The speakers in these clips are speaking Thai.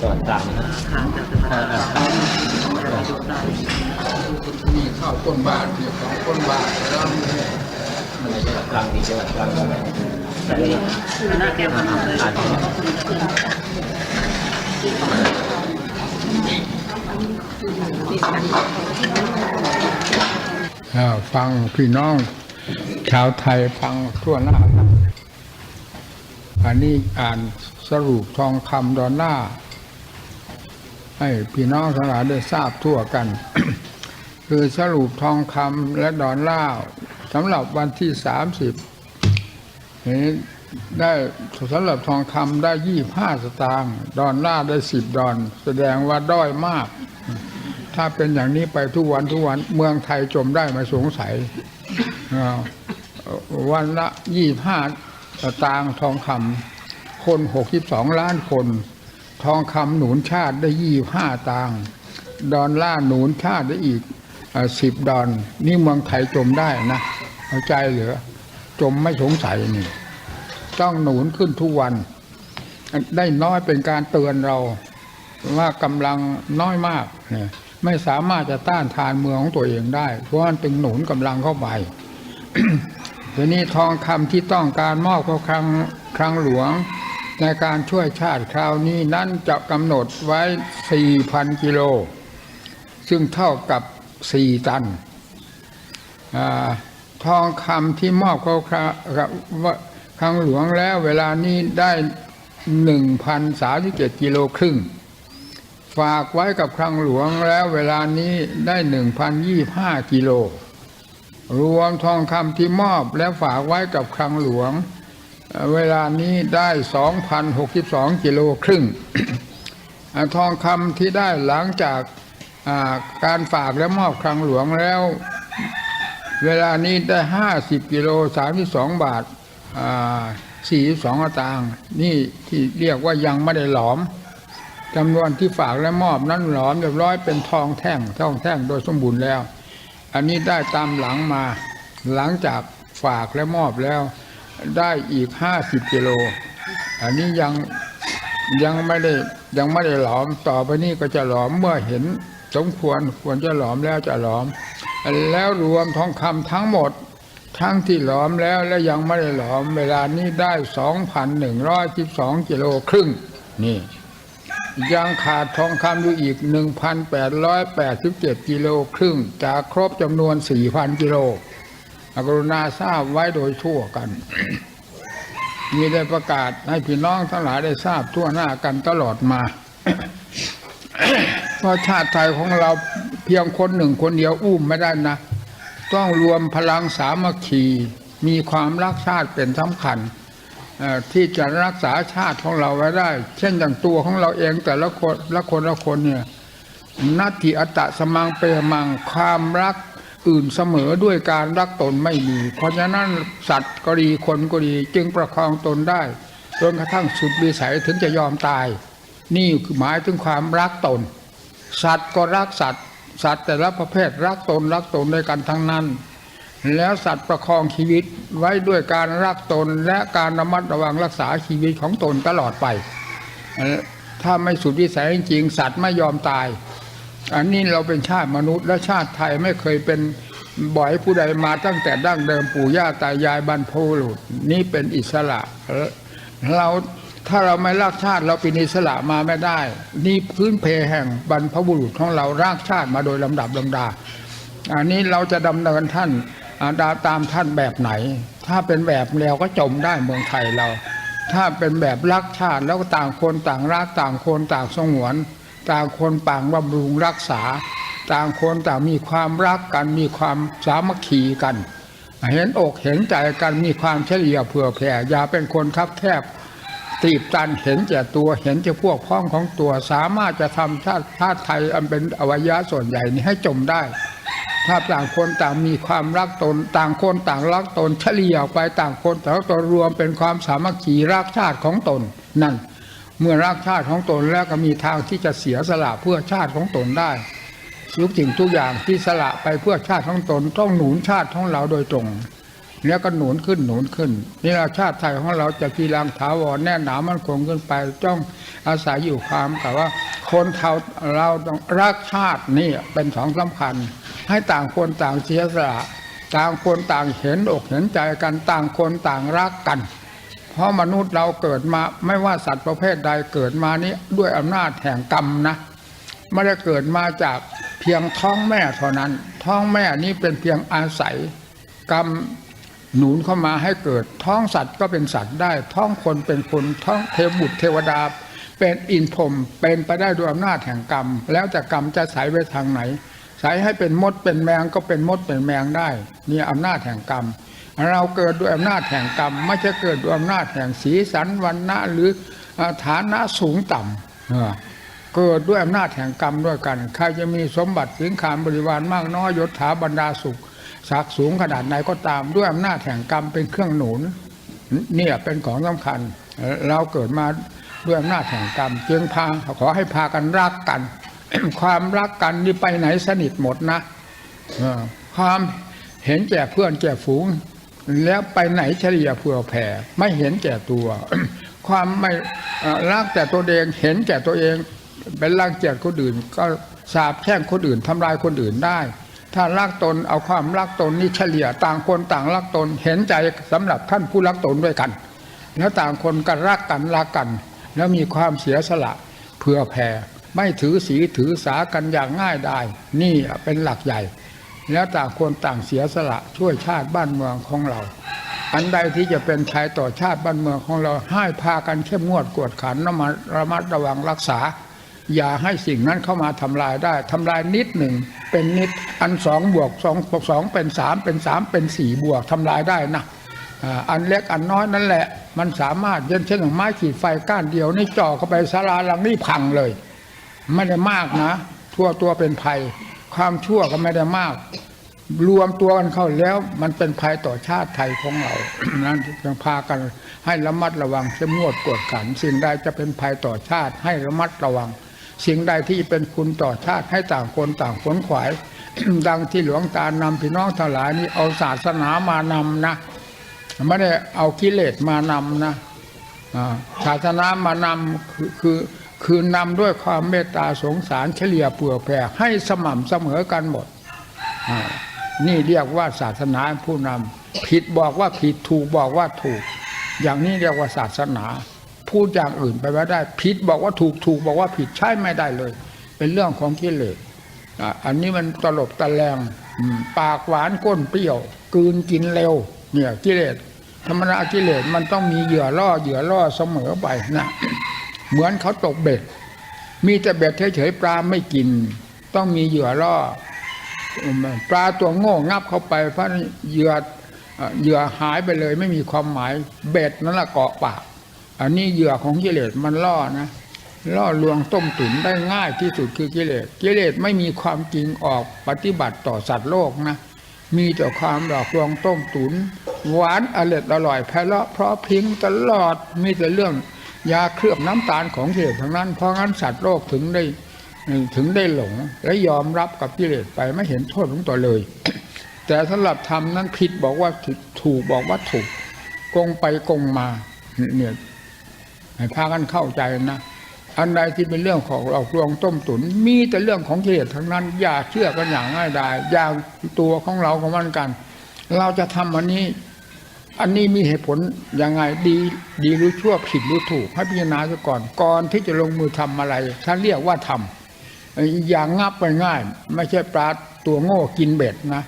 จังหวัดตรังนะค่ะจากจังหวัดตรังจะไปดูได้มีข้าวต้นบาทเนี่ยของต้นบาทแล้วเนี่ยในจังหวัดตรังดีจังหวัดตรังอะไรแต่นี่คณะแกมาเลยขอบพระคุณเพื่อนนี่กันอ่าฟังพี่น้อง ชาวไทยฟังทั่วหน้าอันนี้อ่านสรุปทองคำดอนหน้า ให้พี่น้องทั้งหลายได้ทราบทั่วกัน คือสรุปทองคำและดอนล่าสำหรับวันที่สามสิบนี้ได้สำหรับทองคำได้ยี่ห้าสตางค์ดอนล่าได้สิบดอน แสดงว่าด้อยมาก ถ้าเป็นอย่างนี้ไปทุกวันทุกวันเมืองไทยจมได้ไมาสงสัยวันละยี่ห้าสตางค์ทองคำคนหกสิบสองล้านคน ทองคำหนุนชาติได้ยี่ห้าตางดอนล่าหนุนชาติได้อีกสิบดอนนี่เมืองไทยจมได้นะเข้าใจเหรือจมไม่สงสัยนี่ต้องหนุนขึ้นทุกวัน ได้น้อยเป็นการเตือนเราว่ากำลังน้อยมากเนี่ยไม่สามารถจะต้านทานเมืองของตัวเองได้ เพราะมันตึงหนุนกำลังเข้าไปทีนี้ทองคำที่ต้องการมอบเข้าครั้งครั้งหลวง ในการช่วยชาติคราวนี้นั่นจะกำหนดไว้ 4,000 กิโล ซึ่งเท่ากับ 4 ตันอทองคำที่มอบเขาครั้งครั้งหลวงแล้วเวลานี้ได้1,037กิโลครึ่ง ฝากไว้กับครั้งหลวงแล้วเวลานี้ได้1,025กิโล รวมทองคำที่มอบแล้วฝากไว้กับคลังหลวง เวลานี้ได้ 2,062 กิโลครึ่ง ทองคำที่ได้หลังจากการฝากและมอบคลังหลวงแล้ว เวลานี้ได้ 50 กิโล 32 บาทอ่า42ตางค์นี่ที่เรียกว่ายังไม่ได้หลอมจำนวนที่ฝากและมอบนั้นหลอมเรียบร้อยเป็นทองแท่งทองแท่งโดยสมบูรณ์แล้ว อันนี้ได้ตามหลังมาหลังจากฝากและมอบแล้ว ได้อีกห้าสิบกิโล อันนี้ยังยังไม่ได้ยังไม่ได้หลอมต่อไปนี้ก็จะหลอมเมื่อเห็นสมควรควรจะหลอมแล้วจะหลอม แล้วรวมทองคำทั้งหมด ทั้งที่หลอมแล้วและยังไม่ได้หลอมเวลานี้ได้สองพันหนึ่งร้อยสิบสองกิโลครึ่งนี่ ยังขาดทองคำอยู่อีก1,887กิโลครึ่งจากครบจำนวน4,000กิโล กรุณาทราบไว้โดยทั่วกัน มีได้ประกาศให้พี่น้องทั้งหลายได้ทราบทั่วหน้ากันตลอดมา เพราะชาติไทยของเราเพียงคนหนึ่งคนเดียวอุ้มไม่ได้นะ ต้องรวมพลังสามัคคี มีความรักชาติเป็นสำคัญที่จะรักษาชาติของเราไว้ได้ เช่นอย่างตัวของเราเองแต่ละคนละคนละคนเนี่ยนัตถิอัตตะสมังเปรมังความรัก อื่นเสมอด้วยการรักตนไม่มี เพราะฉะนั้นสัตว์ก็ดีคนก็ดีจึงประคองตนได้จนกระทั่งสุดวิสัยถึงจะยอมตาย นี่คือหมายถึงความรักตน สัตว์ก็รักสัตว์ สัตว์แต่ละประเภทรักตนรักตนด้วยกันทั้งนั้น แล้วสัตว์ประคองชีวิตไว้ด้วยการรักตนและการระมัดระวังรักษาชีวิตของตนตลอดไป ถ้าไม่สุดวิสัยจริงสัตว์ไม่ยอมตาย อันนี้เราเป็นชาติมนุษย์และชาติไทยไม่เคยเป็นบ่อยผู้ใดมาตั้งแต่ดั้งเดิมปู่ย่าตายายบรรพบุรุษนี่เป็นอิสระเราถ้าเราไม่รักชาติเราเป็นอิสระมาไม่ได้ นี่พื้นเพแห่งบรรพบุรุษของเรารักชาติมาโดยลำดับลำดา อันนี้เราจะดำเนินท่านาดาตามท่านแบบไหน ถ้าเป็นแบบแนวก็จมได้เมืองไทยเรา ถ้าเป็นแบบรักชาติแล้วก็ต่างคนต่างรักต่างคนต่างสงวน ต่างคนต่างบำรุงรักษา ต่างคนต่างมีความรักกันมีความสามัคคีกัน เห็นอกเห็นใจกันมีความเฉลี่ยเผื่อแผ่อย่าเป็นคนคับแคบตีบตันเห็นแก่ตัวเห็นแก่พวกพ้องของตัวสามารถจะทำชาติชาติไทยอันเป็นอวัยวะส่วนใหญ่นี้ให้จมได้ ถ้าต่างคนต่างมีความรักตน ต่างคนต่างรักตนเฉลี่ยออกไปต่างคนต่างรักตนรวมเป็นความสามัคคีรักชาติของตนนั่น เมื่อรักชาติของตนแล้วก็มีทางที่จะเสียสละเพื่อชาติของตนได้ทุกสิ่งทุกอย่างที่สละไปเพื่อชาติของตนต้องหนุนชาติของเราโดยตรง แล้วก็หนุนขึ้นหนุนขึ้นนี่เราชาติไทยของเราจะกีรังถาวรแน่หนามันคงขึ้นไปต้องอาศัยอยู่ความกับว่า คนเทาเราต้องรักชาตินี่เป็นของสำคัญ ให้ต่างคนต่างเสียสละ ต่างคนต่างเห็นอกเห็นใจกันต่างคนต่างรักกัน ราะมนุษย์เราเกิดมาไม่ว่าสัตว์ประเภทใดเกิดมานี้ด้วยอำนาจแห่งกรรมนะไม่ได้เกิดมาจากเพียงท้องแม่เท่านั้น ท้องแม่นี้เป็นเพียงอาศัย กรรมหนุนเข้ามาให้เกิดท้องสัตว์ก็เป็นสัตว์ได้ ท้องคนเป็นคนท้องเทวบุตรเทวดา เป็นอินพรมเป็นไปได้ด้วยอำนาจแห่งกรรม แล้วแต่กรรมจะใสไปทางไหนใสให้เป็นมดเป็นแมงก็เป็นมดเป็นแมงได้นี่อำนาจแห่งกรรม เราเกิดด้วยอำนาจแห่งกรรม ไม่ใช่เกิดด้วยอำนาจแห่งสีสันวันณะหรือฐานะสูงต่ำเกิดด้วยอำนาจแห่งกรรมด้วยกัน ใครจะมีสมบัติสิงขารบริวารมากน้อยยศถาบรรดาสุขศักดิ์สูงขนาดไหนก็ตามด้วยอำนาจแห่งกรรมเป็นเครื่องหนุนเนี่ยเป็นของสำคัญ เราเกิดมาด้วยอำนาจแห่งกรรมจึงพาขอให้พากันรักกัน ความรักกันนี่ไปไหนสนิทหมดนะความเห็นแก่เพื่อนแก่ฝูง แล้วไปไหนเฉลี่ยเผื่อแผ่ไม่เห็นแก่ตัว ความไม่รักแต่ตัวเองเห็นแก่ตัวเองเป็นรังเกียจคนอื่น ก็สาบแช่งคนอื่นทำลายคนอื่นได้ ถ้ารักตนเอาความรักตนนี่เฉลี่ยต่างคนต่างรักตนเห็นใจสำหรับท่านผู้รักตนด้วยกัน แล้วต่างคนก็รักกันรักกัน แล้วมีความเสียสละเผื่อแผ่ไม่ถือสีถือสากันอย่างง่ายได้ นี่เป็นหลักใหญ่ แล้วต่างคนต่างเสียสละช่วยชาติบ้านเมืองของเรา อันใดที่จะเป็นภัยต่อชาติบ้านเมืองของเราให้พากันเข้มงวดกวดขันระมัดระมัดระวังรักษา อย่าให้สิ่งนั้นเข้ามาทำลายได้ทำลายนิดหนึ่งเป็นนิดอันสองบวกสองบวกสองเป็นสามเป็นสามเป็นสี่บวกทำลายได้นะอ่าอันเล็กอันน้อยนั่นแหละ มันสามารถเช่นเช่นอย่างไม้ขีดไฟก้านเดียวนี่จ่อเข้าไปศาลาหลังนี้พังเลย ไม่ได้มากนะ ทั่วตัวเป็นภัย ความชั่วก็ไม่ได้มาก รวมตัวกันเข้าแล้ว มันเป็นภัยต่อชาติไทยของเรา นั้นจึงพากันให้ระมัดระวังเข้มงวดกวดขัน สิ่งใดจะเป็นภัยต่อชาติให้ระมัดระวัง สิ่งใดที่เป็นคุณต่อชาติให้ต่างคนต่างขนขวาย ดังที่หลวงตานำพี่น้องทั้งหลายนี่เอาศาสนามานำนะไม่ได้เอากิเลสมานำนะศาสนามานำคือ คือนำด้วยความเมตตาสงสารเฉลี่ยเผื่อแผ่ให้สม่ำเสมอกันหมด นี่เรียกว่าศาสนาผู้นำผิดบอกว่าผิดถูกบอกว่าถูก อย่างนี้เรียกว่าศาสนา พูดอย่างอื่นไปไม่ได้ผิดบอกว่าถูกถูกบอกว่าผิดใช่ไม่ได้เลย เป็นเรื่องของกิเลสอันนี้มันตลบตะแลงปากหวานก้นเปรี้ยวกืนกินเร็ว เนี่ยกิเลสธรรมดากิเลสมันต้องมีเหยื่อล่อเหยื่อล่อเสมอไปนะ เหมือนเขาตกเบ็ด มีแต่เบ็ดเฉยๆปลาไม่กิน ต้องมีเหยื่อล่อปลาตัวโง่งับเข้าไปเพราะเหยื่อเหยื่อหายไปเลย ไม่มีความหมายเบ็ดนั่นแหละเกาะปากอันนี้เหยื่อของกิเลสมันล่อนะล่อลวงต้มตุ๋นได้ง่ายที่สุดคือกิเลสกิเลสไม่มีความจริงออกปฏิบัติต่อสัตว์โลกนะมีแต่ความหลอกลวงต้มตุน หวานอร่อยอร่อยแพเราะเพราะพิงตลอดมีแต่เรื่อง ยาเคลือบน้ำตาลของกิเลสทั้งนั้น เพราะงั้นสัตว์โลกถึงได้ถึงได้หลง และยอมรับกับกิเลสไปไม่เห็นโทษของตัวเลย แต่สำหรับธรรมนั้นผิดบอกว่าถูกบอกว่าถูกกงไปกงมาเนี่ยให้พากันเข้าใจนะอันใดที่เป็นเรื่องของหลอกลวงต้มตุน มีแต่เรื่องของกิเลสทั้งนั้น อย่าเชื่อกันอย่างง่ายดายอย่างตัวของเราของมันกัน เราจะทำอันนี้ อันนี้มีเหตุผลยังไงดีดีรือชั่วผิดรือถูกให้พิจารณาซะก่อนก่อนที่จะลงมือทำอะไรท่านเรียกว่าทำอย่างงับไปง่าย ไม่ใช่ปลาตัวโง่กินเบ็ดนะ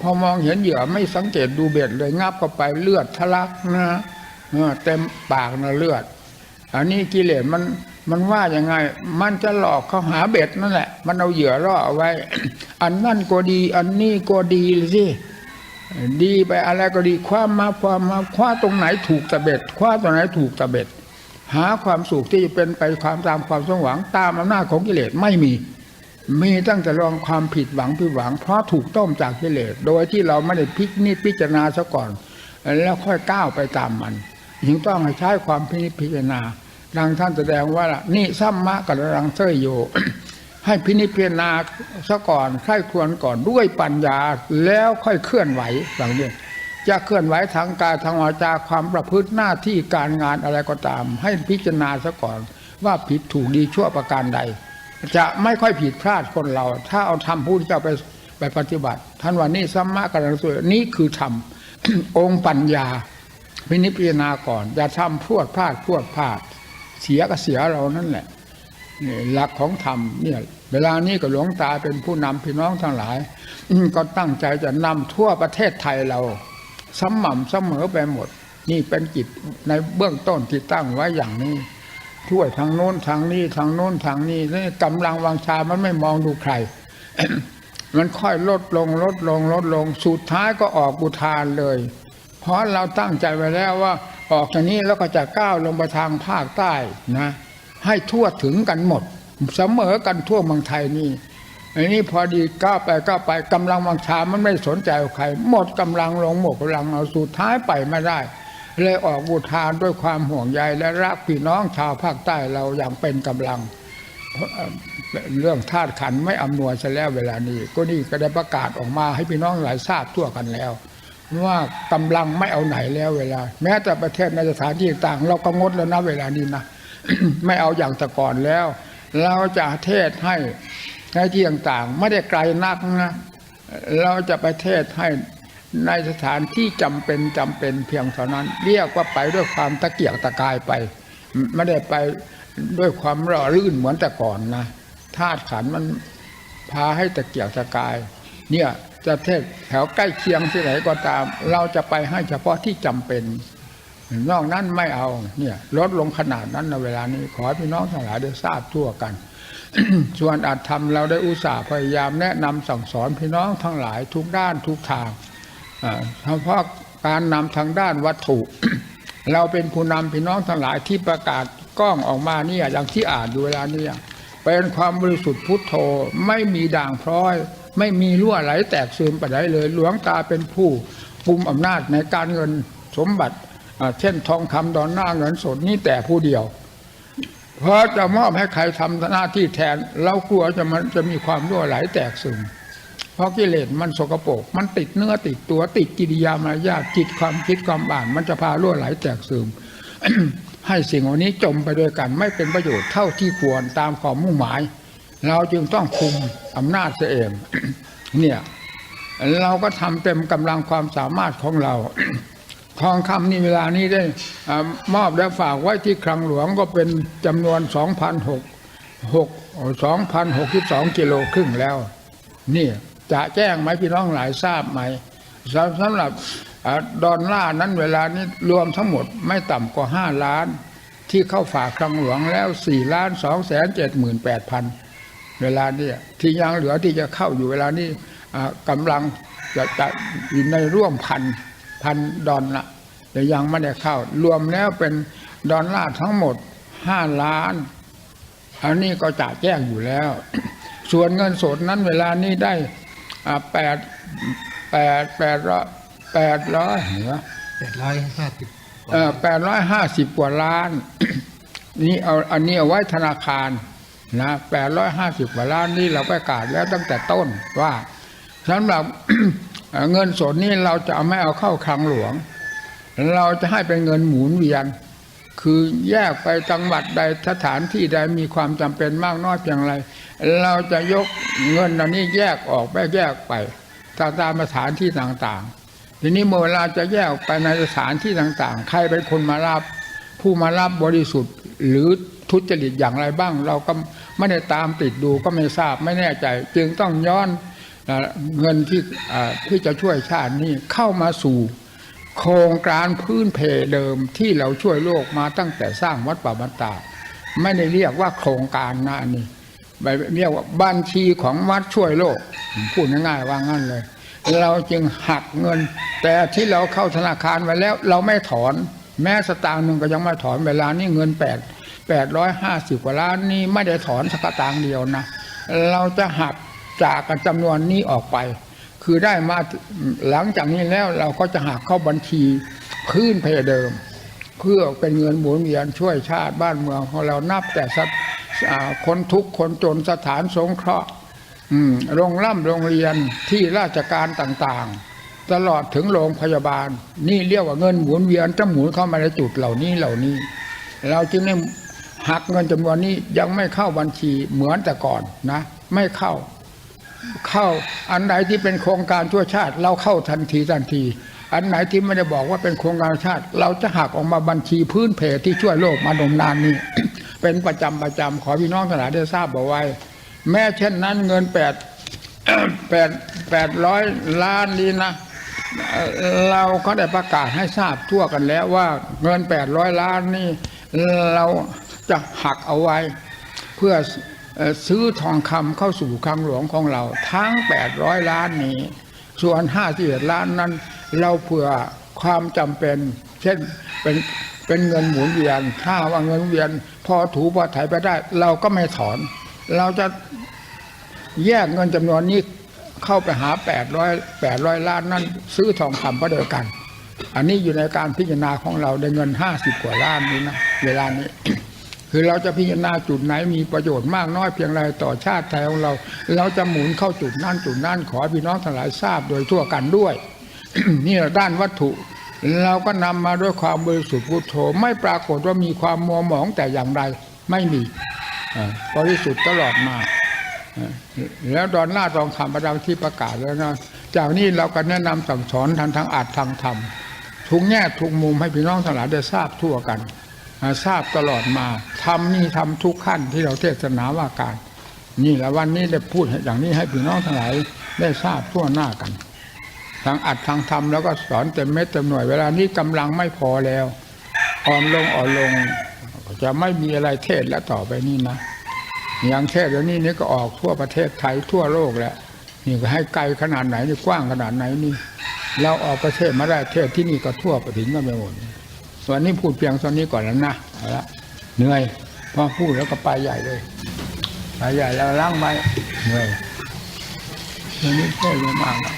พอมองเห็นเหยื่อไม่สังเกตดูเบ็ดเลยงับเข้าไปเลือดทะลักนะเออเต็มปากนะเลือด อันนี้กิเลสมันมันว่ายังไง มันจะหลอกเขาหาเบ็ดนั่นแหละ มันเอาเหยื่อล่อเอาไว้ อันนั่นก็ดี อันนี้ก็ดีสิ ดีไปอะไรก็ดีคว้ามาคว้ามาคว้าตรงไหนถูกตะเบ็ดคว้าตรงไหนถูกตะเบ็ด หาความสุขที่จะเป็นไปความตามความสมหวังตามอำนาจของกิเลสไม่มี มีตั้งแต่ลองความผิดหวังผิดหวัง เพราะถูกต้มจากกิเลส โดยที่เราไม่ได้พิจนิพิจารณาซะก่อน แล้วค่อยก้าวไปตามมันจึงต้องใช้ความพินิจพิจารณาดังท่านแสดงว่านี่ซ้ำมะกับรังเซยโย ให้พินิจพิจารณาซะก่อนใคร่ควรก่อนด้วยปัญญาแล้วค่อยเคลื่อนไหวหลังนี้จะเคลื่อนไหวทางกายทางวาจาความประพฤติหน้าที่การงานอะไรก็ตาม ให้พิจารณาซะก่อนว่าผิดถูกดีชั่วประการใด จะไม่ค่อยผิดพลาดคนเรา ถ้าเอาธรรมพุทธเจ้าไปไปปฏิบัติ ท่านวันนี้สัมมากัลยาณสวยนี่คือธรรมองค์ปัญญาพินิจพิจารณาก่อน อย่าทำพวดพลาดพวดพลาด เสียก็เสียเรานั่นแหละ หลักของธรรมเนี่ยเวลานี้ก็หลวงตาเป็นผู้นำพี่น้องทั้งหลายก็ตั้งใจจะนำทั่วประเทศไทยเราสม่ำเสมอไปหมด นี่เป็นกิจในเบื้องต้นที่ตั้งไว้อย่างนี้ช่วยทางโน้นทางนี้ทางโน้นทางนี้นี่กำลังวังชามันไม่มองดูใคร มันค่อยลดลงลดลงลดลงสุดท้ายก็ออกบุทานเลย เพราะเราตั้งใจไว้แล้วว่า ออกจากนี้แล้วก็จะก้าวลงไปทางภาคใต้นะ ให้ทั่วถึงกันหมด เสมอกันทั่วเมืองไทยนี่อันนี้พอดีก้าวไปก้าวไปกำลังวังชามันไม่สนใจใคร หมดกำลังลงหมดกำลังเอาสุดท้ายไปไม่ได้ เลยออกบูทานด้วยความห่วงใยและรักพี่น้องชาวภาคใต้เราอย่างเป็นกำลัง เรื่องธาตุขันไม่อำนวยซะแล้วเวลานี้ ก็นี่ก็ได้ประกาศออกมาให้พี่น้องหลายทราบทั่วกันแล้ว ว่ากำลังไม่เอาไหนแล้วเวลา แม้แต่ประเทศในสถานที่ต่าง เราก็งดแล้วนะเวลานี้นะ ไม่เอาอย่างแต่ก่อนแล้ว เราจะเทศให้ในที่ต่างๆ ไม่ได้ไกลนักนะเราจะไปเทศให้ในสถานที่จำเป็นจำเป็นเพียงเท่านั้น เรียกว่าไปด้วยความตะเกียกตะกายไป ไม่ได้ไปด้วยความร่อรื่นเหมือนแต่ก่อนนะธาตุขันมันพาให้ตะเกียกตะกาย เนี่ยจะเทศแถวใกล้เคียงที่ไหนก็ตาม เราจะไปให้เฉพาะที่จำเป็น นอกนั้นไม่เอาเนี่ยลดลงขนาดนั้นในเวลานี้ ขอพี่น้องทั้งหลายได้ทราบทั่วกัน ส่วนอาจทำเราได้อุตส่าห์พยายามแนะนำสั่งสอนพี่น้องทั้งหลายทุกด้านทุกทางเฉพาะการนำทางด้านวัตถุ เราเป็นผู้นำพี่น้องทั้งหลายที่ประกาศกล้องออกมาเนี่ยอย่างที่อ่านอยู่เวลานี้เป็นความบริสุทธิ์พุทโธไม่มีด่างพร้อย ไม่มีรั่วไหลแตกซึมไปไหนเลย หลวงตาเป็นผู้กุมอำนาจในการเงินสมบัติ เช่นทองคำดอนหน้าเงินสดนี่แต่ผู้เดียว เพราะจะมอบให้ใครทำหน้าที่แทน เรากลัวจะมันจะมีความรั่วไหลแตกซึมเพราะกิเลสมันสกปรกมันติดเนื้อติดตัวติดกิริยามารยาจิตความคิดความอ่าน มันจะพารั่วไหลแตกซึมให้สิ่งเหล่านี้จมไปด้วยกันไม่เป็นประโยชน์เท่าที่ควรตามความมุ่งหมาย เราจึงต้องคุมอำนาจเสียเองเนี่ย เราก็ทำเต็มกำลังความสามารถของเรา ทองคำนี่เวลานี้ได้อมอบและฝากไว้ที่คลังหลวงก็เป็นจำนวน2,600 2,062 กิโลครึ่งแล้ว นี่จะแจ้งไหมพี่น้องหลายทราบไหมสำสำหรับอดอลลาร์นั้นเวลานี้รวมทั้งหมดไม่ต่ำกว่า 5 ล้าน ที่เข้าฝากคลังหลวงแล้ว 4 ล้าน2แสน7หมื่น8พันเวลาเนี่ยที่ยังเหลือที่จะเข้าอยู่เวลานี้กำลังจะจะอยู่ในร่วมพัน พันดอลละแต่ยังไม่ได้เข้า รวมแล้วเป็นดอลลาร์ทั้งหมด5ล้าน อันนี้ก็จะแจ้งอยู่แล้ว ส่วนเงินสดนั้นเวลานี้ได้อ่าแปดแปดแปดร้อยแปดร้อยเหรอแปดร้อยห้าสิบเออแปดร้อยห้าสิบกว่าล้าน นี่เอาอันนี้เอาไว้ธนาคารนะแปดร้อยห้าสิบกว่าล้านนี่เราประกาศแล้วตั้งแต่ต้นว่าสำหรับ เงินสดนี่เราจะไม่เอาเข้าคลังหลวง เราจะให้เป็นเงินหมุนเวียน คือแยกไปจังหวัดใดสถานที่ใดมีความจำเป็นมากน้อยเพียงไร เราจะยกเงินเหล่านี้แยกออกไปแยกไปตามตามสถานที่ต่างๆ ทีนี้เมื่อเวลาจะแยกไปในสถานที่ต่างๆ ใครเป็นคนมารับผู้มารับบริสุทธิ์ หรือทุจริตอย่างไรบ้าง เราก็ไม่ได้ตามติดดูก็ไม่ทราบไม่แน่ใจ จึงต้องย้อน เงินที่ที่จะช่วยชาตินี้เข้ามาสู่โครงการพื้นเพเดิมที่เราช่วยโลกมาตั้งแต่สร้างวัดป่าบันตาไม่ได้เรียกว่าโครงการนะนนี้แบบเรียกว่าบัญชีของวัดช่วยโลกพูดง่ายๆว่างั้นเลย เราจึงหักเงิน แต่ที่เราเข้าธนาคารไว้แล้ว เราไม่ถอน แม้สตางค์หนึ่งก็ยังไม่ถอนเวลานี้เงินแปดแปดร้อยห้าสิบกว่าล้านนี่ไม่ได้ถอนสักตางค์เดียวนะเราจะหัก จากจำนวนนี้ออกไป คือได้มาหลังจากนี้แล้วเราก็จะหักเข้าบัญชีพื้นเพเดิม เพื่อเป็นเงินหมุนเวียนช่วยชาติบ้านเมืองของเรานับแต่สัตคนทุกข์คนจนสถานสงเคราะห์โรงร่ำโรงเรียนที่ราชการต่างๆ ตลอดถึงโรงพยาบาล นี่เรียกว่าเงินหมุนเวียนจะหมุนเข้ามาในจุดเหล่านี้เหล่านี้ เราจึงได้หักเงินจำนวนนี้ยังไม่เข้าบัญชีเหมือนแต่ก่อนนะ ไม่เข้า เข้าอันไหนที่เป็นโครงการชั่วชาติ เราเข้าทันทีทันที อันไหนที่ไม่ได้บอกว่าเป็นโครงการชาติ เราจะหักออกมาบัญชีพื้นเพที่ช่วยโลกมานมนานนี้ เป็นประจำประจำขอพี่น้องทั้งหลายได้ทราบเอาไว้ แม้เช่นนั้นเงินแปดแปดแปดร้อยล้านนี้นะเราก็ได้ประกาศให้ทราบทั่วกันแล้วว่าเงินแปดร้อยล้านนี่เราจะหักเอาไว้ เพื่อ ซื้อทองคำเข้าสู่คลังหลวงของเราทั้ง 800 ล้านนี้ ส่วน51ล้านนั้น เราเผื่อความจำเป็น เช่นเป็นเป็นเงินหมุนเวียนถ้าว่าเงินเวียน พอถูพอไถไปได้ เราก็ไม่ถอน เราจะแยกเงินจำนวนนี้เข้าไปหา 800 800 ล้านนั้น ซื้อทองคำก็เดียวกัน อันนี้อยู่ในการพิจารณาของเราได้เงิน 50 กว่าล้านนี้นะเวลานี้ คือเราจะพิจารณาจุดไหนมีประโยชน์มากน้อยเพียงไรต่อชาติไทยของเรา เราจะหมุนเข้าจุดนั่นจุดนั่นขอพี่น้องทั้งหลายทราบโดยทั่วกันด้วยนี่ด้านวัตถุ เราก็นำมาด้วยความบริสุทธิ์พุทโธไม่ปรากฏว่ามีความมัวหมองแต่อย่างใดไม่มีบริสุทธิ์ตลอดมาแล้วดอนหน้าทองคำประดังที่ประกาศแล้วนะจากนี้เราก็แนะนำสั่งสอนทางทางอาจทางธรรมทุกแง่ทุกมุมให้พี่น้องทั้งหลายได้ทราบทั่วกัน ทราบตลอดมาทำนี่ทำทุกขั้นที่เราเทศนาว่าการ นี่แหละวันนี้ได้พูดอย่างนี้ให้พี่น้องทั้งหลายได้ทราบทั่วหน้ากันทางอัดทางทำแล้วก็สอนเต็มเม็ดเต็มหน่วยเวลานี้กำลังไม่พอแล้วอ่อนลงอ่อนลง จะไม่มีอะไรเทศแล้วต่อไปนี่นะอย่างเทศเดี๋ยวนี้นี่ก็ออกทั่วประเทศไทยทั่วโลกแล้วนี่ก็ให้ไกลขนาดไหนนี่กว้างขนาดไหนนี่เราออกประเทศมาได้เทศที่นี่ก็ทั่วไปถึงกันไปหมด ส่วนนี้พูดเพียงตอนนี้ก่อนแล้วนะเอาละเหนื่อยพอพูดแล้วก็ไปใหญ่เลยไปใหญ่แล้วล้างไว้เหนื่อยเรื่องนี้เทศเยอะมากนะ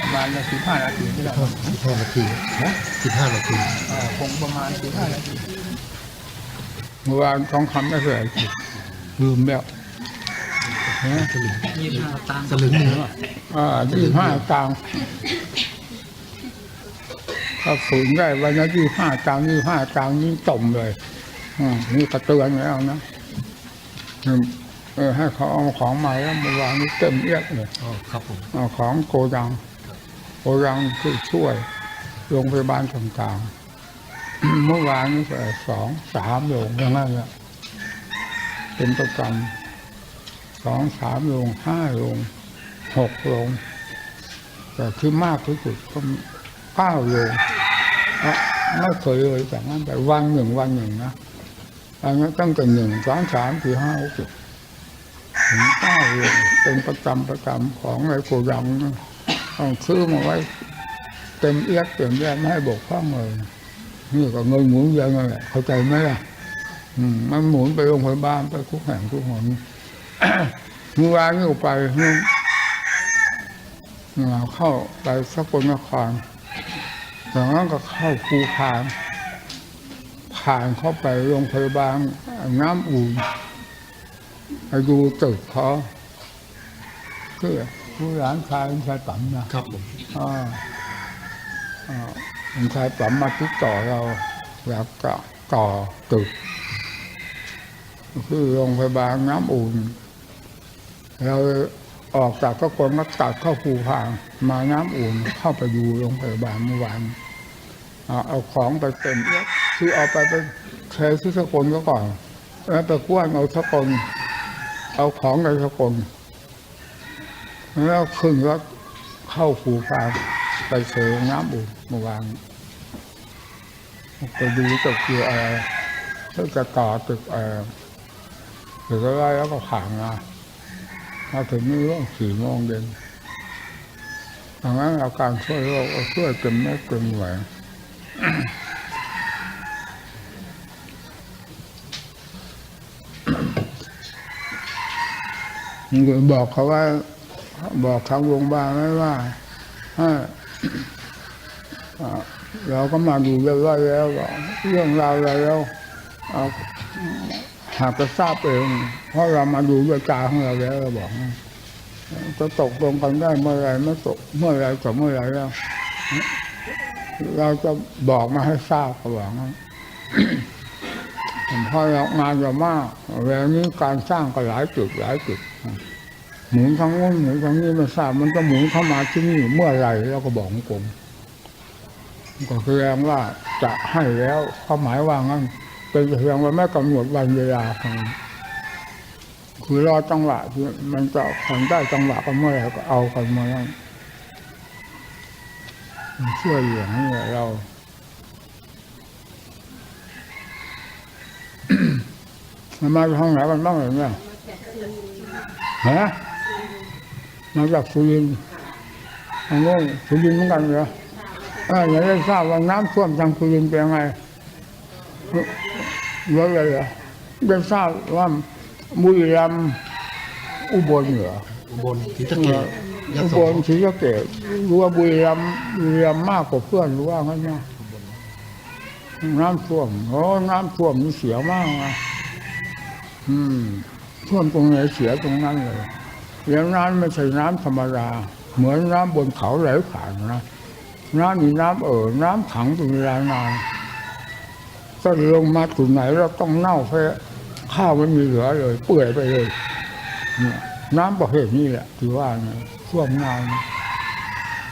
ประมาณสิบห้านาทีที่เราสิบห้านาทีนะสิบห้านาทีเอ่อคงประมาณสิบห้านาทีเมื่อวานทองคำไม่เคยกินลืมแล้วฮะสลึงยี่สิบห้าตังค์สลึงหนึ่งอะอ่ายี่ห้าตังค์ ถ้าฝืนได้วันนี้ยี่ห้าตังค์ยี่ห้าตังค์นี่จมเลยอืมนี่กระเตือนแล้วนะอืมเออให้เขาเอาของมาแล้วเมื่อวานนี้เต็มเอียดเลยอ๋อครับผมเอาของโกดังโกดังคือช่วยโรงพยาบาลต่างๆเมื่อวานนี้ก็สองสามโรงอย่างนั้นแหละเป็นประจำสองสามโรงห้าโรงหกโรงแต่ที่มากที่สุดก็ เก้าโรงอ่ไม่เคยเลยแต่นั้นแต่วันหนึ่งวันหนึ่งนะอันนั้นตั้งแต่หนึ่งสองสามสี่ห้าหกเจ็ดถึงเก้าโรงเป็นประจำประจำของไอ้โกดังต้องซื้อมาไว้ เต็มเอียดเต็มแยกไม่ให้บกพร่องเลยนี่ก็เงินหมุนเวียนนั่นแหละเข้าใจไหมล่ะมันหมุนไปโรงพยาบาลไปทุกแห่งทุกหนเมื่อวานนี้ไปเมื่อเข้าไปสกลนคร จากนั้นก็เข้าภูพาน ผ่านเข้าไปโรงพยาบาลน้ำอุ่นไปดูตึกเขาคือผู้หลานชายชายต่ำนะครับผมอ่าอ่าคุณชายป๋มมาติดต่อเราอยากจะต่อตึก คือโรงพยาบาลน้ำอุ่นเราออกจากก็คนก็ตัดเข้าภูพางมาน้ำอุ่นเข้าไปดูโรงพยาบาลเมื่อวานอ่า เอาของไปเต็มเอียดคือเอาไปไปเทที่สกลก็ก่อนแล้วไปกว้านเอาสกลเอาของในสกลแล้วขึ้นรถเข้าภูพางไปเจอน้ำอุ่นเมื่อวานไปดูตึกคืออะไรตึกจะต่อตึกเอ่อตึกอะไรแล้วก็ผ่านมามาถึงนี่ก็สี่โมงเย็นดังนั้นอาการช่วยโรคก็ช่วยเต็มเม็ดเต็มหน่วย บอกเขาว่า บอกทางโรงพยาบาลไว้ว่าให้อ่าเราก็มาดูเรื่อยๆแล้วเรื่องราวอะไรแล้วเอาหากจะทราบเองเพราะเรามาดูด้วยตาของเราแล้วเราบอกจะตกลงกันได้เมื่อไรไม่ตกเมื่อไรก็เมื่อไรแล้ว เราจะบอกมาให้ทราบเขาบอกงั้นเรางานจะมากเวลานี้การสร้างก็หลายจุดหลายจุดหมุนทั้งนู้นหมุนทั้งนี้ไม่ทราบมันจะหมุนเข้ามาที่นี่เมื่อไรแล้วก็บอกกงก็แสดงว่าจะให้แล้วความหมายว่างั้นเป็นเพียงว่าไม่กำหนดวันเวลาคือรอจังหวะที่มันจะคนได้จังหวะก็เมื่อไรก็เอากันเมื่อนั้น ช่วยอย่างนี้เรามันมาจากห้องไหนกันบ้างเหรอเนี่ยฮะมาจากสุรินทร์ทางโน้นสุรินทร์เหมือนกันเหรอเอออยากได้ทราบว่าน้ำท่วมทางสุรินทร์เป็นยังไงรถเลยเหรอได้ทราบว่าบุรีรัมอุบลเหรออุบลศรีสะเกษย อุโสบลศรีสะเกษรู้ว่าบุรีรัมย์บุรีรัมย์มากกว่าเพื่อนรู้ว่างั้นนะน้ำท่วมโอ้น้ำท่วมนี่เสียมากนะอืมท่วมตรงไหนเสียตรงนั้นเลยแล้วน้ำไม่ใช่น้ำธรรมดาเหมือนน้ำบนเขาไหลผ่านนะน้ำมีน้ำเอ่อน้ำขังเป็นเวลานานก็ลงมาถึงไหนเราต้องเน่าเพะข้าวไม่มีเหลือเลย เปื่อยไปเลยเนี่ยน้ำประเภทนี้แหละที่ว่าเนี่ย ท่วมนาน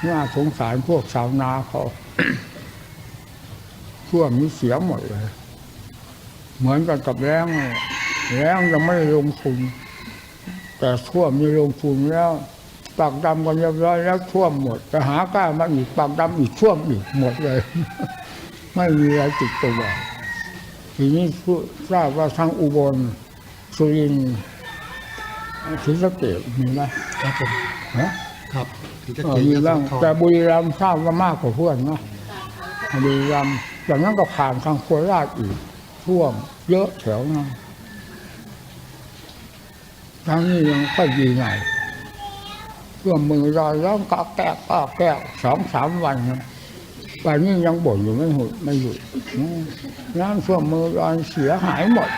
น่าสงสารพวกชาวนาเขาท่วมนี่เสียหมดเลย เหมือนกันกับแรงแรงยังไม่ลงทุนแต่ท่วมมีลงทุนแล้วปากดำกันเรียบร้อยแล้วท่วมหมดจะหากล้ามาอีกปากดำอีกท่วมอีกหมดเลย ไม่มีอะไรติดตัวทีนี้ทราบว่าทางอุบลสุรินทร์ศรีสะเกษมีไหมครับผม ฮะครับศรีสะเอเกอษมียโสบ้างธรแต่บุรีรัมย์ทราบว่ามากกว่าเพื่อนนะบุรีรัมย์อย่างนั้นก็ผ่านทางโคราชอีกท่วมเยอะแถวนั้นทางนี้ยังค่อยดีหน่อยท่วมมือรอยร้องกะแกะกะแกะสองสามวันนะป่านนี้ยังบ่นอยู่ไม่หยุดไม่หยุดอืมน้ำท่วมมือรอยเสียหายหมด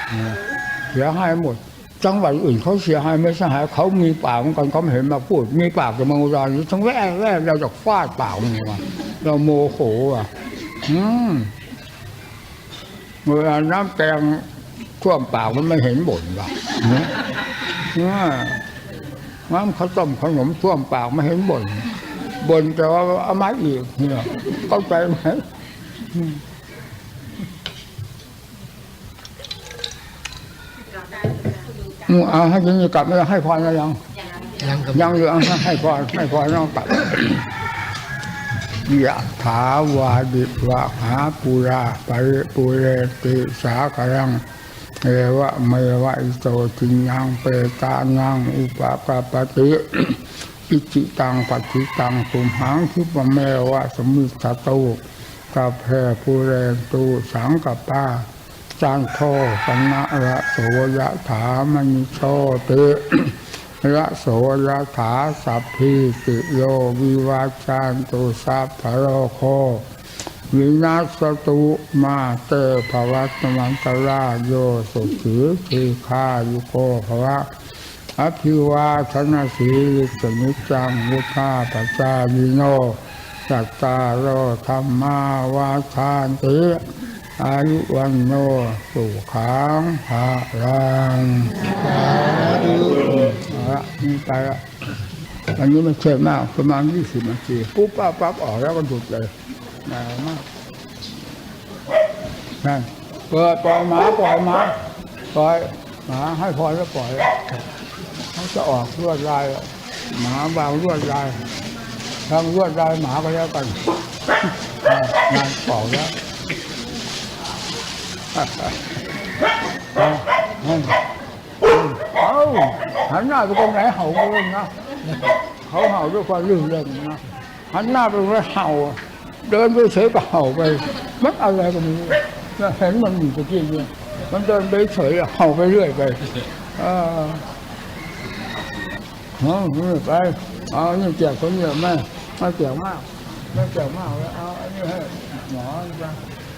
เสียหายหมด จังหวัดอื่นเขาเสียหายไม่เสียหายเขามีปากเหมือนกันเขาไม่เห็นมาพูด มีปากกับมังกรอยู่ทั้งแว่แว่เราจะฟาดปากมันมาเราโมโหอะอืมเวลาน้ำแกงท่วมปากมันไม่เห็นบ่นว่ะนี่ยเนี่ยน้ำข้าวต้มขนมท่วมปากไม่เห็นบ่นบ่นแต่ว่าเอามาอีกเนี่ยเข้าใจไหมอืมอืม เอาให้ยิงกลับไม่ได้ให้พรแล้วยังยังกับยังเหลือให้พรให้พรน้องกลับยะถาวาดิวะหาปุราปะริปุเรติสาคารังเอวะเมวะอิโตจินังเปตานังอุปกาปติอิจิตังปัจิตังสุมหังคิปะเมวะสมิสตุกาแพปุเรตุสังกปา จานโทปนะระโสยะถามณิโชติระโสยถาสัพพิติโยวิวาจันตุสัพพะโรโควินาศตุมาเตภวัตมันตราโยสุขีทีฆายุโกภวะอภิวาทนาสีลิสนิจังวุธาปจายิโนจัตตารโอธรรมาวาทานติ อายุวันโนสุขังภารังละนี่ไปละอันนี้มันเชื่อมากประมาณยี่สิบนาทีปุ๊บปั๊บปั๊บออกแล้วก็หยุดเลยนานมากนั่นเปิดปล่อยหมาปล่อยหมาปล่อยหมาให้พรแล้วปล่อยเขาจะออกรวดลายหมาบางรวดลายทำรวดลายหมาก็แล้วกันงานเป่าแล้ว เอาหันหน้าไปตรงไหนเห่าก็เล่นนะเขาเห่าด้วยความลื่นเล่นนะหันหน้าไปตรงไหนเห่าเดินไปเฉยก็เห่า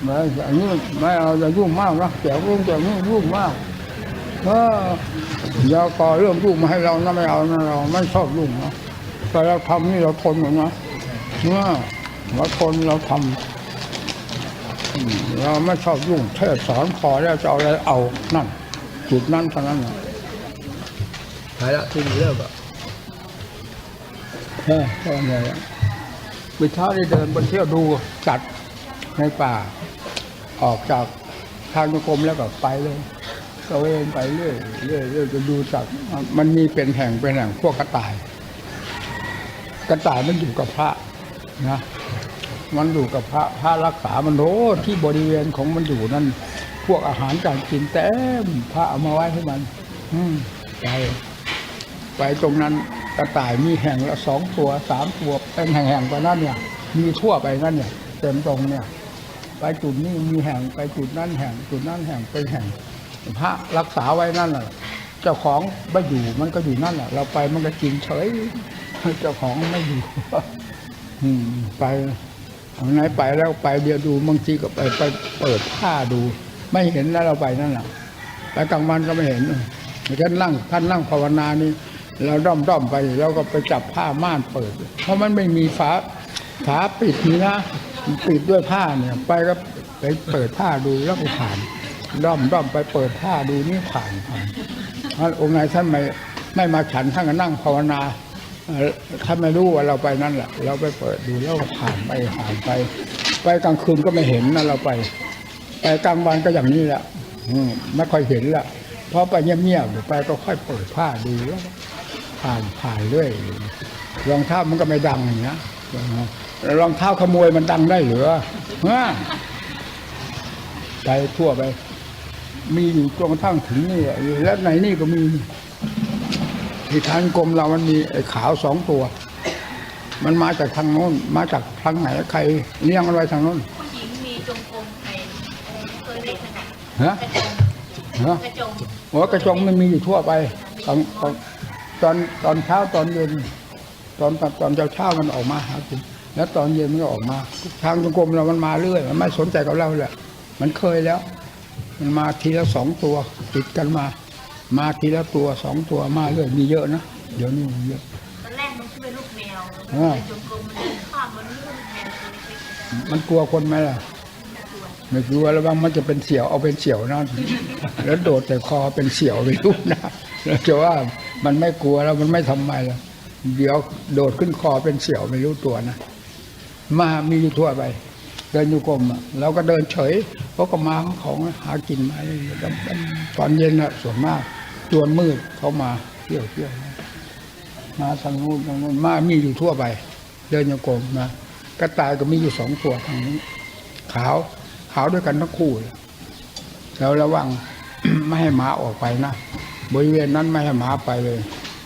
ไปมันอะไรก็ไมีเห็นมันอยู่ตะกี้เนี่ยมันเดินไปเฉยเห่าไปเรื่อยไปเออเอานี่ไปเอานี่แจกคนเยอะแม่ไม่แจกมากไม่แจกมากแล้วเอาอันนี้ให้หมอไปไม่อันนี้ไม่เอาจะยุ่งมากนะแจกยุ่งแจกนี่ยุ่งมากเอออย่าก่อเรื่องลูกมาให้เรานะไม่เอานะเราไม่ชอบลูกนะแต่เราทำนี่เราทนหมดนะเนี่ยว่าคนเราทำอืมเราไม่ชอบยุ่งเทศสอนพอแล้วจะเอาอะไรเอานั่นจุดนั้นเท่านั้นน่ะใช่ละที่มีเลิกอะเออก็ไงอะวิชาได้เดินบนเที่ยวดูจัดในป่า ออกจากทางกรมแล้วก็ไปเลยตระเวนไปเรื่อยเรื่อยเรื่อยจะดูสัตว์มันมีเป็นแห่งเป็นแห่งพวกกระต่าย กระต่ายมันอยู่กับพระนะมันอยู่กับพระพระรักษามันโอ้ที่บริเวณของมันอยู่นั่นพวกอาหารการกินเต็มพระเอามาไว้ให้มัน อืไปไปตรงนั้นกระต่ายมีแห่งละสองตัวสามตัวเป็นแห่งๆกว่านั้นเนี่ย มีทั่วไปนั่นเนี่ย เต็มตรงเนี่ย ไปจุดนี้มีแห่งไปจุดนั้นแห่ง จุดนั้นแห่งเป็นแห่ง พระรักษาไว้นั่นแหละเจ้าของไม่อยู่มันก็อยู่นั่นแหละเราไปมันก็กินเฉยเจ้าของไม่อยู่อไปไหนไปแล้วไปเดียวดูบางทีก็ไปไปเปิดผ้าดู ไม่เห็นแล้วเราไปนั่นแหละไปกลางวันก็ไม่เห็นท่านนั่งท่านนั่งภาวนานี่เราด้อมด้อมไปเราก็ไปจับผ้าม่านเปิด เพราะมันไม่มีฝาฝาปิดนี่นะ ปิดด้วยผ้าเนี่ย ไปก็ไปเปิดผ้าดูแล้วก็ผ่านด้อมด้อมไปเปิดผ้าดูนี่ผ่านผ่านท่านองค์ไหนท่านไม่ไม่มาฉันท่านก็นั่งภาวนาท่านไม่รู้ว่าเราไปนั่นแหละเราไปเปิดดูแล้วผ่านไปผ่านไป ไปกลางคืนก็ไม่เห็นนะเราไป ไปกลางวันก็อย่างนี้แหละมไม่ค่อยเห็นละเพราะไปเงียบๆไปก็ค่อยเปิดผ้าดูแล้วผ่านผ่านเรื่อยรองเท้ามันก็ไม่ดังอย่างเงี้ย รองเท้าขโมยมันดังได้เหรือฮะไปทั่วไป มีอยู่จนกระทั่งถึงนี่อะและในนี่ก็มี ที่ทางกรมเรามันมีไอ้ขาวสองตัว มันมาจากทางโน้น มาจากทางไหนใครเลี้ยงมันไว้ทางโน้นผู้หญิงมีจงกรมไอ้เคยเล็กนะฮะกระจงฮะกระจงหัวกระจงมันมีอยู่ทั่วไปตอนตอนตอนตอนเช้าตอนเย็นตอนตอนตอนเช้าเช้ามันออกมาหากิน แล้วตอนเย็นมันก็ออกมาทางกรมเรามันมาเรื่อย มันไม่สนใจกับเราแหละมันเคยแล้ว มันมาทีละสองตัวติดกันมา มาทีละตัวสองตัวมาเรื่อยมีเยอะนะเดี๋ยวนี้มีเยอะตอนแรกมันคือเป็นลูกแมวอ่าจงกรมมันเดินข้ามมันลูกแมวตัวเล็กๆมันกลัวคนไหมล่ะไม่กลัวแล้วบางมันจะเป็นเสี่ยวเอาเป็นเสี่ยวนะแล้วโดดแต่คอเป็นเสี่ยวไปรูปนะแล้วจะว่ามันไม่กลัวแล้วมันไม่ทำไมล่ะเดี๋ยวโดดขึ้นคอเป็นเสี่ยวไม่รู้ตัวนะ มามีอยู่ทั่วไป เดินอยู่กรมเราก็เดินเฉยเพราะก็มาของหากินมาตอนเย็นอะส่วนมากจวนมืดเขามาเที่ยวเที่ยวมาทางนู้นทางนู้นมามีอยู่ทั่วไป เดินอยู่กรมนะกระต่ายก็มีอยู่สองตัวทางนี้ ขาวขาวด้วยกันทั้งคู่แล้วระวังไม่ให้หมาออกไปนะบริเวณนั้นไม่ให้หมาไปเลย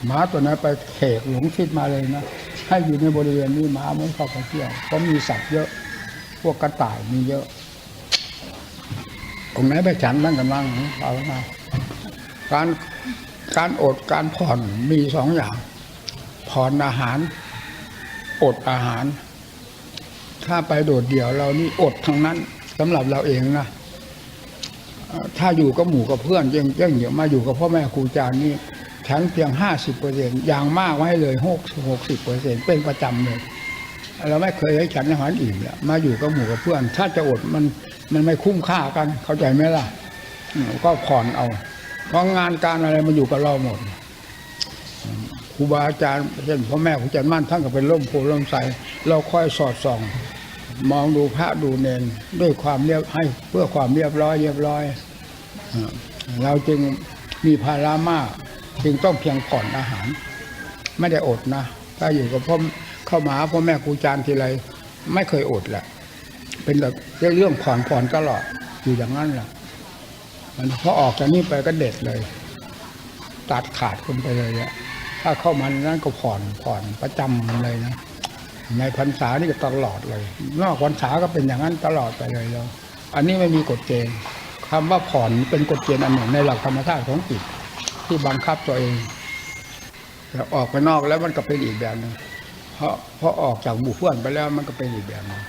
หมาตัวนั้นไปเขกหลงทิศมาเลยนะ ให้อยู่ในบริเวณนี้หมาไม่เข้าไปเที่ยวเพราะมีสัตว์เยอะ พวกกระต่ายมีเยอะองไหนไปฉันนั่งกันบ้างเอามาการการอดการผ่อนมีสองอย่าง ผ่อนอาหาร อดอาหาร ถ้าไปโดดเดี่ยวเรานี่อดทั้งนั้นสำหรับเราเองนะถ้าอยู่กับหมู่กับเพื่อนยังยังเดี๋ยวมาอยู่กับพ่อแม่ครูอาจารย์นี่ ฉันเพียงห้าสิบเปอร์เซ็นอย่างมากไว้เลยหกหกสิบเปอร์เซ็นเป็นประจำเลย เราไม่เคยให้ฉันอาหารอิ่มแล้วมาอยู่กับหมู่กับเพื่อน ถ้าจะอดมันมันไม่คุ้มค่ากัน เข้าใจไหมล่ะ ก็ผ่อนเอา เพราะงานการอะไรมาอยู่กับเราหมดครูบาอาจารย์เช่นพ่อแม่ครูอาจารย์มั่นท่านก็เป็นร่มโพล่มใสเราคอยสอดส่องมองดูพระดูเนนด้วยความเรียบให้เพื่อความเรียบร้อยเรียบร้อย เราจึงมีภาระมาก จึงต้องเพียงผ่อนอาหาร ไม่ได้อดนะถ้าอยู่กับพ่อเข้ามาหาพ่อแม่ครูอาจารย์ทีไรไม่เคยอดแหละเป็นแบบเรื่องผ่อนผ่อนตลอดอยู่อย่างนั้นแหละมันพอออกจากนี้ไปก็เด็ดเลย ตัดขาดคนไปเลยแหละถ้าเข้ามาในนั้นก็ผ่อนผ่อนประจำเลยนะในพรรษานี่ก็ตลอดเลย นอกพรรษาก็เป็นอย่างนั้นตลอดไปเลยแล้วอันนี้ไม่มีกฎเกณฑ์คำว่าผ่อนเป็นกฎเกณฑ์อันหนึ่งในหลักธรรมชาติของจิต ที่บังคับตัวเองแต่ออกไปนอกแล้วมันก็เป็นอีกแบบหนึ่งเพราะเพราะออกจากหมู่เพื่อนไปแล้วมันก็เป็นอีกแบบหนึง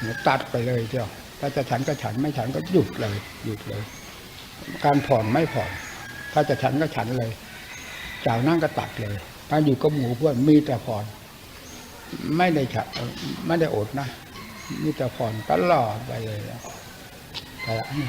เนี่ยตัดไปเลยเที่ยวถ้าจะฉันก็ฉันไม่ฉันก็หยุดเลยหยุดเลย การผ่อนไม่ผ่อน ถ้าจะฉันก็ฉันเลย จากนั้นก็ตัดเลย ถ้าอยู่กับหมู่เพื่อนมีแต่ผ่อนไม่ได้ฉับไม่ได้อดนะมีแต่ผ่อนตลอดไปเลยแต่ละนี่